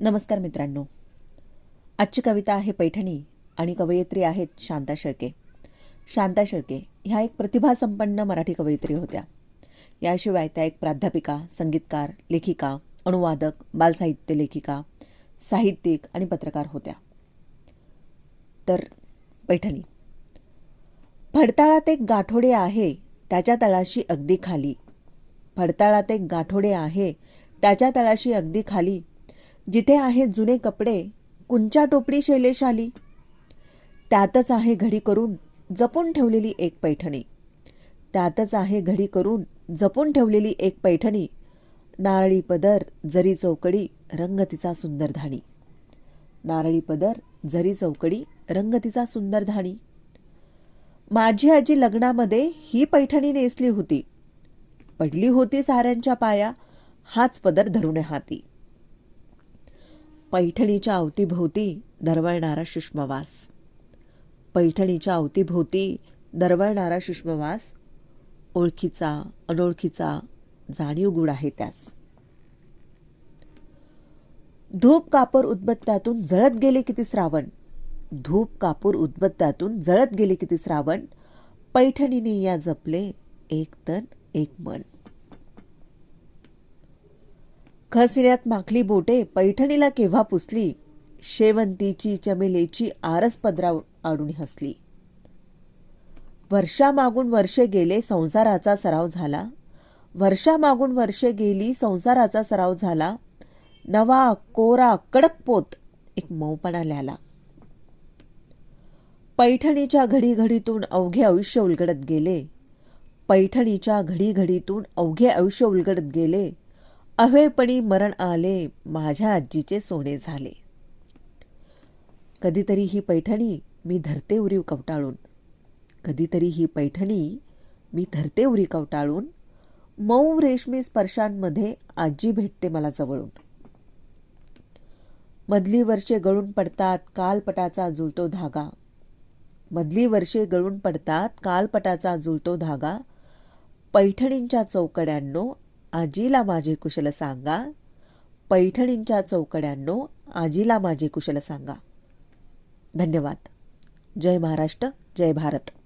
नमस्कार मित्रांनो. आजची कविता आहे पैठणी आणि कवयित्री आहेत शांता शेळके. शांता शेळके ह्या एक प्रतिभासंपन्न मराठी कवयित्री होत्या. याशिवाय त्या एक प्राध्यापिका संगीतकार लेखिका अनुवादक बालसाहित्य लेखिका साहित्यिक आणि पत्रकार होत्या. तर पैठणी. फडताळात एक गाठोडे आहे त्याच्या तळाशी अगदी खाली. फडताळात एक गाठोडे आहे त्याच्या तळाशी अगदी खाली. जिथे आहे जुने कपडे कुंच्या टोपडी शैलेशाली. त्यातच आहे घडी करून जपून ठेवलेली एक पैठणी. त्यातच आहे घडी करून जपून ठेवलेली एक पैठणी. नारळी पदर जरी चौकडी रंग तिचा सुंदर धाणी. नारळी पदर जरी चौकडी रंग तिचा सुंदर धाणी. माझी आजी लग्नामध्ये ही पैठणी नेसली होती. पडली होती साऱ्यांच्या पाया हाच पदर धरून हाती. पैठणीच्या अवतीभोवती दरवळणारा शुष्मवास. पैठणीच्या अवतीभोवती दरवळणारा शुष्मवास ओळखीचा अनोळखीचा जाणीव गुण आहे त्यास. धूप कापूर उदबत्त्यातून जळत गेले किती श्रावण? धूप कापूर उदबत्त्यातून जळत गेले किती श्रावण? पैठणीने या जपले एक तन एक मन. खसिण्यात माखली बोटे पैठणीला केव्हा पुसली? शेवंतीची चमेलेची आरस पदरा आडून हसली. वर्षामागून वर्षे गेले संसाराचा सराव झाला. वर्षामागून वर्षे गेली संसाराचा सराव झाला. नवा कोरा कडक पोत एक मऊपणा ल्याला. पैठणीच्या घडी घडीतून अवघे आयुष्य उलगडत गेले. पैठणीच्या घडी घडीतून अवघे आयुष्य उलगडत गेले. अवेळपणी मरण आले माझ्या आजीचे सोने झाले. कधीतरी ही पैठणी मी धरते उरी कवटाळून. कधीतरी ही पैठणी मी धरते उरी कवटाळून. मऊ रेशमी स्पर्शांमध्ये आजी भेटते मला जवळून. मधली वर्षे गळून पडतात कालपटाचा जुलतो धागा. मधली वर्षे गळून पडतात कालपटाचा जुलतो धागा. पैठणींच्या चौकड्यांनो आजीला माझे कुशल सांगा. पैठणींच्या चौकड्यांनो आजीला माझे कुशल सांगा. धन्यवाद. जय महाराष्ट्र जय भारत.